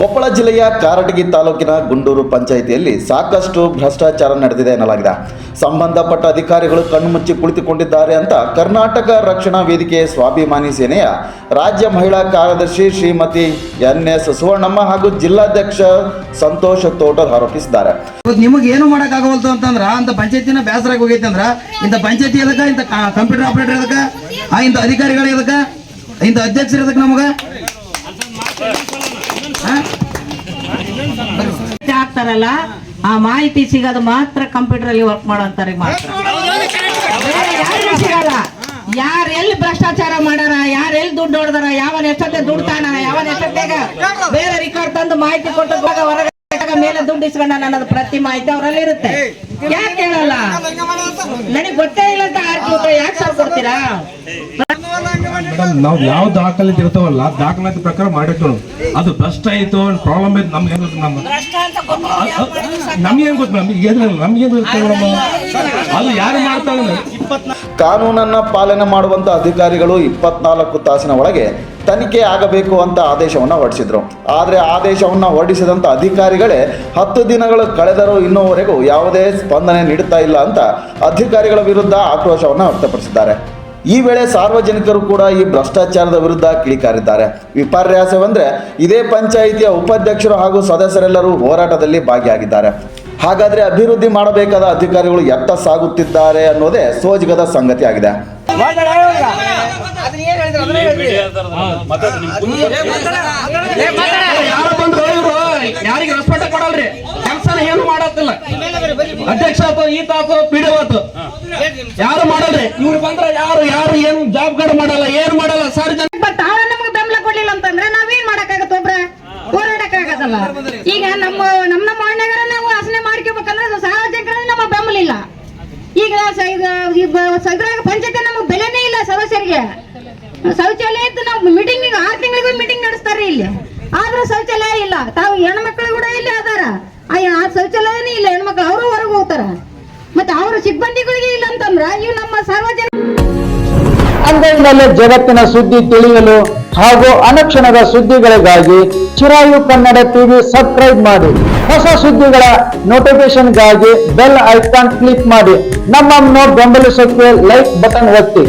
ಕೊಪ್ಪಳ ಜಿಲ್ಲೆಯ ಕಾರಟಗಿ ತಾಲೂಕಿನ ಗುಂಡೂರು ಪಂಚಾಯಿತಿಯಲ್ಲಿ ಸಾಕಷ್ಟು ಭ್ರಷ್ಟಾಚಾರ ನಡೆದಿದೆ ಎನ್ನಲಾಗಿದೆ. ಸಂಬಂಧಪಟ್ಟ ಅಧಿಕಾರಿಗಳು ಕಣ್ಣುಮುಚ್ಚಿ ಕುಳಿತುಕೊಂಡಿದ್ದಾರೆ ಅಂತ ಕರ್ನಾಟಕ ರಕ್ಷಣಾ ವೇದಿಕೆ ಸ್ವಾಭಿಮಾನಿ ಸೇನೆಯ ರಾಜ್ಯ ಮಹಿಳಾ ಕಾರ್ಯದರ್ಶಿ ಶ್ರೀಮತಿ ಎನ್ ಎಸ್ ಸುವರ್ಣಮ್ಮ ಹಾಗೂ ಜಿಲ್ಲಾಧ್ಯಕ್ಷ ಸಂತೋಷ್ ತೋಟ ಆರೋಪಿಸಿದ್ದಾರೆ. ಏನು ಮಾಡಕ್ ಆಗವಲ್ತು ಅಂತಂದ್ರ ಅಂತ ಪಂಚಾಯತಿನ ಬೇಸರಾಗಿ ಹೋಗೈತೆ ಅಂದ್ರ, ಇಂಥ ಪಂಚಾಯತಿ ಎದಕ್ಕ, ಇಂಥ ಕಂಪ್ಯೂಟರ್ ಆಪರೇಟರ್ ಎದಕ್ಕ ಇಂಥ ಅಧಿಕಾರಿಗಳು ಎದಕ್ಕ ಇಂತ ಅಧ್ಯಕ್ಷರು ಎದಕ್ಕ ನಮಗ? ಮಾಹಿತಿ ಆ ಮಾಹಿತಿ ಸಿಗೋದು ಮಾತ್ರ ಕಂಪ್ಯೂಟರ್ ಅಲ್ಲಿ ವರ್ಕ್ ಮಾಡೋಂತಾರೆ ಮಾತ್ರ ಎಲ್ಲಿ ಭ್ರಷ್ಟಾಚಾರ ಮಾಡಾರ ಯಾರು ಎಲ್ಲಿ ದುಡ್ಡು ಹೊಡೆದಾರ, ಯಾವನ್ ಎಷ್ಟೊತ್ತೆ ದುಡ್ಡು ತಾಣ ಯಾವನ್ ಎಷ್ಟೊತ್ತಾಗ ಬೇರೆ ರಿಕಾರ್ಡ್ ತಂದು ಮಾಹಿತಿ ಕೊಟ್ಟಾಗ ಹೊರಗಡೆ ಮೇಲೆ ದುಡ್ಡು ಇಸ್ಕೊಂಡ ಅನ್ನೋದು ಪ್ರತಿ ಮಾಹಿತಿ ಅವರಲ್ಲಿ ಇರುತ್ತೆ ಯಾಕೆ ಹೇಳಲ್ಲ ನನಗೆ ಗೊತ್ತೇ ಇಲ್ಲ ಅಂತ ಯಾಕೆ ಸರ್ ಕೊಡ್ತೀರಾ ಮೇಡಮ್ ನಾವು ಯಾವ ದಾಖಲೆ ಇರ್ತಾವಲ್ಲ ದಾಖಲಾತಿ ಪ್ರಕಾರ ಮಾಡಿರ್ತೀವಿ. ಅದು ಭ್ರಷ್ಟ ಆಯ್ತು ಪ್ರಾಬ್ಲಮ್ ಆಯ್ತು ನಮ್ಗೆ ಏನು ನಮ್ಮ ನಮ್ಗೆ ಏನು ಗೊತ್ತು ಮೇಡಮ್? ಈಗ ಏನಿಲ್ಲ ನಮ್ಗೆ ಏನು ಗೊತ್ತು ಮೇಡಮ್? ಅದು ಯಾರು ಮಾಡ್ತಾರೆ ಕಾನೂನನ್ನ ಪಾಲನೆ ಮಾಡುವಂತ ಅಧಿಕಾರಿಗಳು ಇಪ್ಪತ್ನಾಲ್ಕು ತಾಸಿನ ಒಳಗೆ ತನಿಖೆ ಆಗಬೇಕು ಅಂತ ಆದೇಶವನ್ನು ಹೊರಡಿಸಿದ್ರು. ಆದರೆ ಆದೇಶವನ್ನು ಹೊರಡಿಸಿದಂಥ ಅಧಿಕಾರಿಗಳೇ ಹತ್ತು ದಿನಗಳು ಕಳೆದರೂ ಇನ್ನೂವರೆಗೂ ಯಾವುದೇ ಸ್ಪಂದನೆ ನೀಡುತ್ತಾ ಇಲ್ಲ ಅಂತ ಅಧಿಕಾರಿಗಳ ವಿರುದ್ಧ ಆಕ್ರೋಶವನ್ನು ವ್ಯಕ್ತಪಡಿಸಿದ್ದಾರೆ. ಈ ವೇಳೆ ಸಾರ್ವಜನಿಕರು ಕೂಡ ಈ ಭ್ರಷ್ಟಾಚಾರದ ವಿರುದ್ಧ ಕಿಡಿಕಾರಿದ್ದಾರೆ. ವಿಪರ್ಯಾಸವೆಂದರೆ ಇದೇ ಪಂಚಾಯಿತಿಯ ಉಪಾಧ್ಯಕ್ಷರು ಹಾಗೂ ಸದಸ್ಯರೆಲ್ಲರೂ ಹೋರಾಟದಲ್ಲಿ ಭಾಗಿಯಾಗಿದ್ದಾರೆ. ಹಾಗಾದ್ರೆ ಅಭಿವೃದ್ಧಿ ಮಾಡಬೇಕಾದ ಅಧಿಕಾರಿಗಳು ಎತ್ತ ಸಾಗುತ್ತಿದ್ದಾರೆ ಅನ್ನೋದೇ ಸೋಜಿಗದ ಸಂಗತಿಯಾಗಿದೆ. ಆಗಿದೆ ಅಧ್ಯಕ್ಷ ಈ ಈತ ಆತು ಆತು ಯಾರು ಮಾಡಲ್ರಿ? ಇವ್ರು ಬಂದ್ರೆ ಯಾರು ಯಾರು, ಏನು ಜಾಬ್ ಕಾರ್ಡ್ ಮಾಡಲ್ಲ, ಏನು ಮಾಡಲ್ಲ, ಸರ್ ಜನ ನಮ್ಗೆ ಬೆಂಬಲ ಕೊಡ್ಲಿಲ್ಲ ಅಂತಂದ್ರೆ ನಾವೇನ್ ಮಾಡಕ್ಕಾಗತ್ತ ಒಬ್ರ? ಹೋರಾಡಕ್ಕಾಗತ್ತಲ್ಲ? ಈಗ ನಮ್ಮ ನಮ್ಮ ನಮ್ಮ ಅಣ್ಣಗರ ನಾವು ಆಸನೆ ಮಾಡ್ಕೋಬೇಕಂದ್ರೆ ಅದು ಸಾರ್ವಜನಿಕರಲ್ಲಿ ನಮ್ಮ ಬೆಂಬಲ ಇಲ್ಲ. ಈಗ ಸದ್ರಾಗ ಪಂಚಾಯತ್ ನಮಗೆ ಬೆಲೆನೇ ಇಲ್ಲ ಸದಸ್ಯರಿಗೆ. ಶೌಚಾಲಯ ಇದ್ದು ನಾವು ಮೀಟಿಂಗ್ ಆರು ತಿಂಗಳಿಗೂ ಮೀಟಿಂಗ್ ನಡೆಸ್ತಾರೆ ಇಲ್ಲಿ. ಆದ್ರೂ ಶೌಚಾಲಯ ಇಲ್ಲ. ತಾವು ಹೆಣ್ಮಕ್ಳು ಕೂಡ ಇಲ್ಲಿ ಅದಾರ. ಆ ಶೌಚಾಲಯನೇ ಇಲ್ಲ. ಹೆಣ್ಮಕ್ಳು ಅವರು ಹೊರಗೆ ಹೋಗ್ತಾರ. ಮತ್ತೆ ಅವರ ಸಿಬ್ಬಂದಿಗಳಿಗೆ ಇಲ್ಲ ಅಂತಂದ್ರ ಇವು ನಮ್ಮ ಸಾರ್ವಜನಿಕ ಅಂಗೈನಲ್ಲೇ ಜಗತ್ತಿನ ಸುದ್ದಿ ತಿಳಿಯಲು ಹಾಗೂ ಅನಕ್ಷಣದ ಸುದ್ದಿಗಳಿಗಾಗಿ ಚಿರಾಯು ಕನ್ನಡ ಟಿವಿ ಸಬ್ಸ್ಕ್ರೈಬ್ ಮಾಡಿ. ಹೊಸ ಸುದ್ದಿಗಳ ನೋಟಿಫಿಕೇಶನ್ಗಾಗಿ ಬೆಲ್ ಐಕಾನ್ ಕ್ಲಿಕ್ ಮಾಡಿ. ನಮ್ಮನ್ನು ಬೆಂಬಲಿಸೋಕೆ ಲೈಕ್ ಬಟನ್ ಒತ್ತಿ.